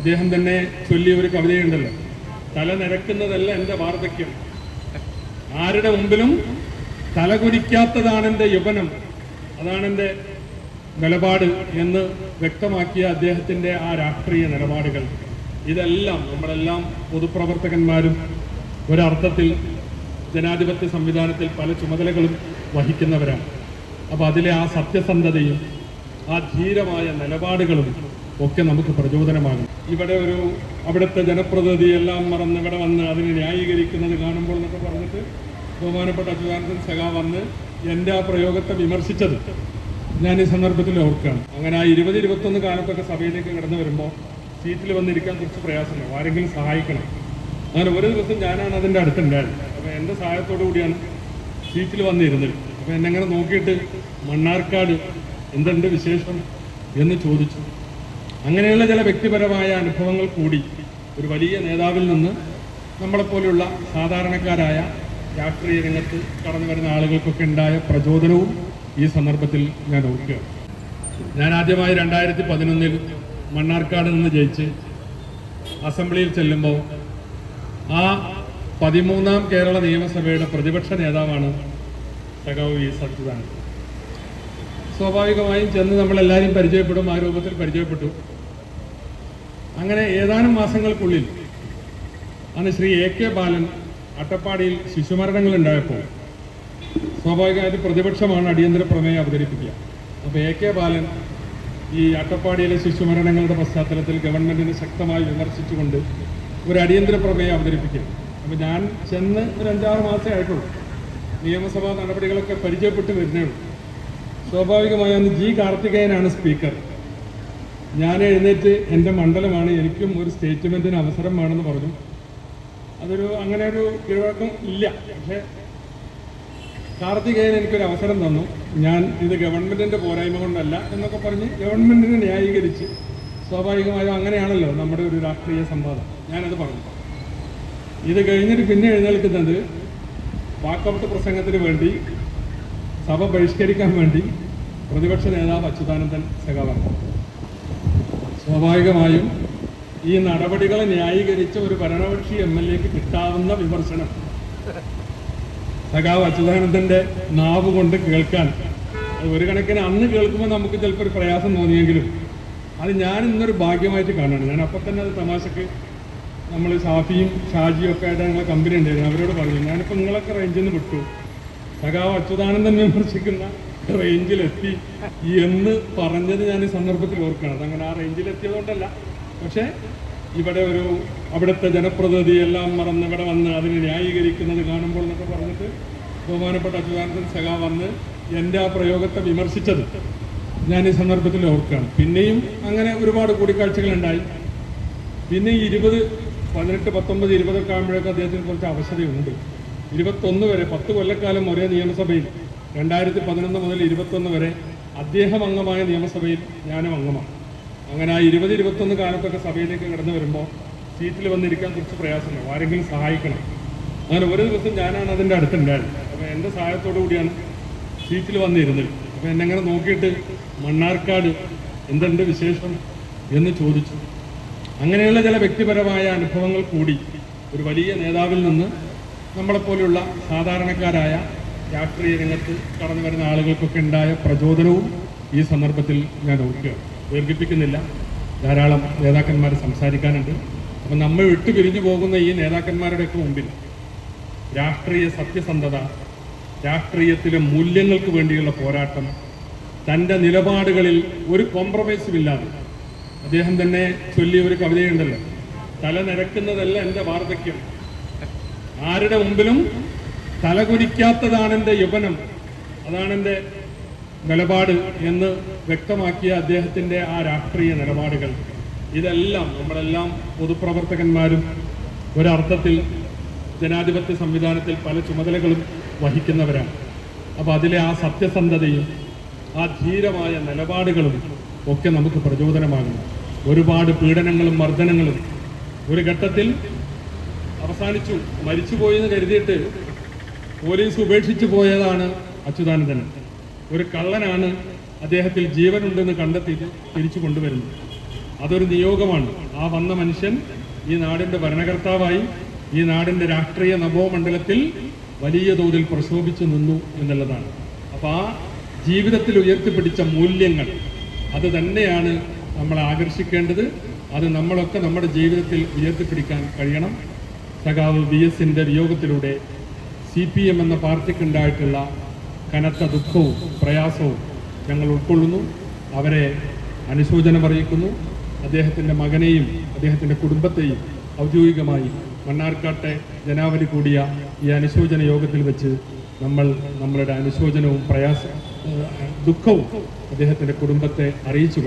അദ്ദേഹം തന്നെ ചൊല്ലിയ ഒരു കവിതയുണ്ടല്ലോ. തല നിരക്കുന്നതല്ല എന്റെ വാർദ്ധക്യം. ആരുടെ മുമ്പിലും തലകുനിക്കാത്തതാണ് എന്റെ യുവനം. എന്റെ നിലപാട് എന്ന് വ്യക്തമാക്കിയ അദ്ദേഹത്തിന്റെ ആ രാഷ്ട്രീയ നിലപാടുകൾ. ഇതെല്ലാം നമ്മളെല്ലാം പൊതുപ്രവർത്തകന്മാരും ഒരർത്ഥത്തിൽ ജനാധിപത്യ സംവിധാനത്തിൽ പല ചുമതലകളും വഹിക്കുന്നവരാണ്. അപ്പോൾ അതിലെ ആ സത്യസന്ധതയും ആ ധീരമായ നിലപാടുകളും ഒക്കെ നമുക്ക് പ്രചോദനമാകും. ഇവിടെ ഒരു അവിടുത്തെ ജനപ്രതിനിധി എല്ലാം മറന്ന് ഇവിടെ വന്ന് അതിനെ ന്യായീകരിക്കുന്നത് കാണുമ്പോൾ എന്നൊക്കെ പറഞ്ഞിട്ട് ബഹുമാനപ്പെട്ട അച്യുതാനന്ദൻ സഖാ വന്ന് എന്റെ ആ പ്രയോഗത്തെ വിമർശിച്ചത് ഞാൻ ഈ സന്ദർഭത്തിൽ ഓർക്കുകയാണ്. അങ്ങനെ ആ ഇരുപത് ഇരുപത്തൊന്ന് കാലത്തൊക്കെ സഭയിലേക്ക് കടന്നു വരുമ്പോൾ സീറ്റിൽ വന്നിരിക്കാൻ കുറച്ച് പ്രയാസമില്ല ആരെങ്കിലും സഹായിക്കണം. അങ്ങനെ ഒരു ദിവസം ഞാനാണ് അതിന്റെ അടുത്തുണ്ടായിരുന്നത് അപ്പോൾ എന്റെ സഹായത്തോടു കൂടിയാണ് സീറ്റിൽ വന്നിരുന്നത്. അപ്പോൾ എന്നെങ്ങനെ നോക്കിയിട്ട് മണ്ണാർക്കാട് എന്തുണ്ട് വിശേഷം എന്ന് ചോദിച്ചു. അങ്ങനെയുള്ള ചില വ്യക്തിപരമായ അനുഭവങ്ങൾ കൂടി ഒരു വലിയ നേതാവിൽ നിന്ന് നമ്മളെപ്പോലെയുള്ള സാധാരണക്കാരായ രാഷ്ട്രീയ രംഗത്ത് കടന്നു വരുന്ന ആളുകൾക്കൊക്കെ ഉണ്ടായ പ്രചോദനവും ഈ സന്ദർഭത്തിൽ ഞാൻ ഓർക്കുകയാണ്. ഞാൻ ആദ്യമായി രണ്ടായിരത്തി പതിനൊന്നിൽ മണ്ണാർക്കാട് നിന്ന് ജയിച്ച് അസംബ്ലിയിൽ ചെല്ലുമ്പോൾ ആ പതിമൂന്നാം കേരള നിയമസഭയുടെ പ്രതിപക്ഷ നേതാവാണ് സഖാവ് വി. എസ് അച്യുതാനന്ദൻ സ്വാഭാവികമായും ചെന്ന് നമ്മളെല്ലാവരും പരിചയപ്പെടും ആ രൂപത്തിൽ പരിചയപ്പെട്ടു. അങ്ങനെ ഏതാനും മാസങ്ങൾക്കുള്ളിൽ അന്ന് ശ്രീ എ കെ ബാലൻ അട്ടപ്പാടിയിൽ ശിശുമരണങ്ങൾ ഉണ്ടായപ്പോൾ സ്വാഭാവികമായിട്ട് പ്രതിപക്ഷമാണ് അടിയന്തര പ്രമേയം അവതരിപ്പിക്കുക. അപ്പോൾ എ കെ ബാലൻ ഈ അട്ടപ്പാടിയിലെ ശിശുമരണങ്ങളുടെ പശ്ചാത്തലത്തിൽ ഗവൺമെന്റിനെ ശക്തമായി വിമർശിച്ചുകൊണ്ട് ഒരു അടിയന്തര പ്രമേയം അവതരിപ്പിക്കുക അപ്പോൾ ഞാൻ ചെന്ന് ഒരു അഞ്ചാറ് മാസമേ ആയിട്ടുള്ളൂ. നിയമസഭാ നടപടികളൊക്കെ പരിചയപ്പെട്ട് വരുന്നേ ഉള്ളൂ. സ്വാഭാവികമായി അന്ന് ജി കാർത്തികേയനാണ് സ്പീക്കർ. ഞാൻ എഴുന്നേറ്റ് എന്റെ മണ്ഡലമാണ് എനിക്കും ഒരു സ്റ്റേറ്റ്മെന്റിന് അവസരം വേണമെന്ന് പറഞ്ഞു. അതൊരു അങ്ങനെ ഒരു കീഴ്വഴക്കം ഇല്ല. പക്ഷേ കാർത്തികേയൻ എനിക്കൊരു അവസരം തന്നു. ഞാൻ ഇത് ഗവൺമെന്റിന്റെ പോരായ്മ കൊണ്ടല്ല എന്നൊക്കെ പറഞ്ഞ് ഗവൺമെന്റിനെ ന്യായീകരിച്ച് സ്വാഭാവികമായും അങ്ങനെയാണല്ലോ നമ്മുടെ ഒരു രാഷ്ട്രീയ സംവാദം. ഞാനത് പറഞ്ഞു. ഇത് കഴിഞ്ഞിട്ട് പിന്നെ എഴുന്നേൽക്കുന്നത് വാക്കൗട്ട് പ്രസംഗത്തിന് വേണ്ടി സഭ ബഹിഷ്കരിക്കാൻ വേണ്ടി പ്രതിപക്ഷ നേതാവ് അച്യുതാനന്ദൻ സഖാവാണ്. സ്വാഭാവികമായും ഈ നടപടികളെ ന്യായീകരിച്ച ഒരു ഭരണപക്ഷി എം എൽ എക്ക് കിട്ടാവുന്ന വിമർശനം സഖാവ് അച്യുതാനന്ദന്റെ നാവ് കൊണ്ട് കേൾക്കാൻ. ഒരു കണക്കിന് അന്ന് കേൾക്കുമ്പോൾ നമുക്ക് ചിലപ്പോൾ ഒരു പ്രയാസം തോന്നിയെങ്കിലും അത് ഞാൻ ഇന്നൊരു ഭാഗ്യമായിട്ട് കാണുകയാണ് ഞാൻ അപ്പം തന്നെ അത് തമാശക്ക് നമ്മൾ ഷാഫിയും ഷാജിയും ഒക്കെ ആയിട്ട് ഞങ്ങളെ കമ്പനി ഉണ്ടായിരുന്നു. അവരോട് പറഞ്ഞു ഞാനിപ്പോൾ നിങ്ങളൊക്കെ റേഞ്ചിൽ നിന്ന് വിട്ടു. സഖാവ് അച്യുതാനന്ദൻ വിമർശിക്കുന്ന റേഞ്ചിലെത്തി എന്ന് പറഞ്ഞത് ഞാൻ ഈ സന്ദർഭത്തിൽ ഓർക്കുകയാണ്. അതങ്ങനെ ആ റേഞ്ചിലെത്തിയതുകൊണ്ടല്ല പക്ഷേ ഇവിടെ ഒരു അവിടുത്തെ ജനപ്രതിനിധി എല്ലാം മറന്ന് ഇവിടെ വന്ന് അതിനെ ന്യായീകരിക്കുന്നത് കാണുമ്പോൾ എന്നൊക്കെ പറഞ്ഞിട്ട് ബഹുമാനപ്പെട്ട അച്യുതാനന്ദൻ സഖാ വന്ന് എന്റെ ആ പ്രയോഗത്തെ വിമർശിച്ചത് ഞാൻ ഈ സന്ദർഭത്തിൽ ഓർക്കുകയാണ്. പിന്നെയും അങ്ങനെ ഒരുപാട് കൂടിക്കാഴ്ചകളുണ്ടായി. പിന്നെ ഈ ഇരുപത് പതിനെട്ട് പത്തൊമ്പത് ഇരുപതൊക്കെ ആകുമ്പോഴൊക്കെ അദ്ദേഹത്തിന് കുറച്ച് അവശതയുണ്ട്. ഇരുപത്തൊന്ന് വരെ പത്ത് കൊല്ലക്കാലം ഒരേ നിയമസഭയിൽ രണ്ടായിരത്തി പതിനൊന്ന് മുതൽ ഇരുപത്തൊന്ന് വരെ അദ്ദേഹം അംഗമായ നിയമസഭയിൽ ഞാനും അംഗമാണ്. അങ്ങനെ ആ ഇരുപത് ഇരുപത്തൊന്ന് കാലത്തൊക്കെ സഭയിലേക്ക് കടന്നു വരുമ്പോൾ സീറ്റിൽ വന്നിരിക്കാൻ കുറച്ച് പ്രയാസമില്ല ആരെങ്കിലും സഹായിക്കണം. അങ്ങനെ ഒരു ദിവസം ഞാനാണ് അതിന്റെ അടുത്തുണ്ടായിരുന്നത്. അപ്പോൾ എന്റെ സഹായത്തോടു കൂടിയാണ് സീറ്റിൽ വന്നിരുന്നത്. അപ്പോൾ എന്നെ അങ്ങനെ നോക്കിയിട്ട് മണ്ണാർക്കാട് എന്തുണ്ട് വിശേഷം എന്ന് ചോദിച്ചു. അങ്ങനെയുള്ള ചില വ്യക്തിപരമായ അനുഭവങ്ങൾ കൂടി ഒരു വലിയ നേതാവിൽ നിന്ന് നമ്മളെപ്പോലെയുള്ള സാധാരണക്കാരായ രാഷ്ട്രീയ രംഗത്ത് കടന്നു വരുന്ന ആളുകൾക്കൊക്കെ ഉണ്ടായ പ്രചോദനവും ഈ സന്ദർഭത്തിൽ ഞാൻ ഓർക്കുകയാണ് ദീർഘിപ്പിക്കുന്നില്ല. ധാരാളം നേതാക്കന്മാർ സംസാരിക്കാനുണ്ട്. അപ്പം നമ്മൾ വിട്ടു പിരിഞ്ഞു പോകുന്ന ഈ നേതാക്കന്മാരുടെയൊക്കെ മുമ്പിൽ രാഷ്ട്രീയ സത്യസന്ധത രാഷ്ട്രീയത്തിലെ മൂല്യങ്ങൾക്ക് വേണ്ടിയുള്ള പോരാട്ടം തന്റെ നിലപാടുകളിൽ ഒരു കോംപ്രമൈസും ഇല്ലാതെ. അദ്ദേഹം തന്നെ ചൊല്ലിയ ഒരു കവിതയുണ്ടല്ലോ തല നിരക്കുന്നതല്ല എന്റെ വാർദ്ധക്യം ആരുടെ മുമ്പിലും തലകുനിക്കാത്തതാണ് എന്റെ യൗവനം. അതാണ് എന്റെ നിലപാട് എന്ന് വ്യക്തമാക്കിയ അദ്ദേഹത്തിന്റെ ആ രാഷ്ട്രീയ നിലപാടുകൾ. ഇതെല്ലാം നമ്മളെല്ലാം പൊതുപ്രവർത്തകന്മാരും ഒരർത്ഥത്തിൽ ജനാധിപത്യ സംവിധാനത്തിൽ പല ചുമതലകളും വഹിക്കുന്നവരാണ്. അപ്പോൾ അതിലെ ആ സത്യസന്ധതയും ആ ധീരമായ നിലപാടുകളും ഒക്കെ നമുക്ക് പ്രചോദനമാകുന്നു ഒരുപാട് പീഡനങ്ങളും മർദ്ദനങ്ങളും ഒരു ഘട്ടത്തിൽ അവസാനിച്ചു. മരിച്ചുപോയെന്ന് കരുതിയിട്ട് പോലീസ് ഉപേക്ഷിച്ചു പോയതാണ് അച്യുതാനന്ദൻ. ഒരു കള്ളനാണ് അദ്ദേഹത്തിൽ ജീവനുണ്ടെന്ന് കണ്ടെത്തി തിരിച്ചു കൊണ്ടുവരുന്നത്. അതൊരു നിയോഗമാണ്. ആ വന്ന മനുഷ്യൻ ഈ നാടിന്റെ ഭരണകർത്താവായി ഈ നാടിന്റെ രാഷ്ട്രീയ നവോമണ്ഡലത്തിൽ വലിയ തോതിൽ പ്രശോഭിച്ചു നിന്നു എന്നുള്ളതാണ്. അപ്പോൾ ആ ജീവിതത്തിൽ ഉയർത്തിപ്പിടിച്ച മൂല്യങ്ങൾ അത് തന്നെയാണ് നമ്മളെ ആകർഷിക്കേണ്ടത്. അത് നമ്മളൊക്കെ നമ്മുടെ ജീവിതത്തിൽ ഉയർത്തിപ്പിടിക്കാൻ കഴിയണം. സഖാവ് വി എസിന്റെ വിയോഗത്തിലൂടെ സി പി എം എന്ന പാർട്ടിക്കുണ്ടായിട്ടുള്ള കനത്ത ദുഃഖവും പ്രയാസവും ഞങ്ങൾ ഉൾക്കൊള്ളുന്നു. അവരെ അനുശോചനം അറിയിക്കുന്നു. അദ്ദേഹത്തിന്റെ മകനെയും അദ്ദേഹത്തിന്റെ കുടുംബത്തെയും ഔദ്യോഗികമായി മണ്ണാർക്കാട്ടെ ജനാവലി കൂടിയ ഈ അനുശോചന യോഗത്തിൽ വെച്ച് നമ്മൾ നമ്മളുടെ അനുശോചനവും പ്രയാസ ദുഃഖവും അദ്ദേഹത്തിന്റെ കുടുംബത്തെ അറിയിച്ചു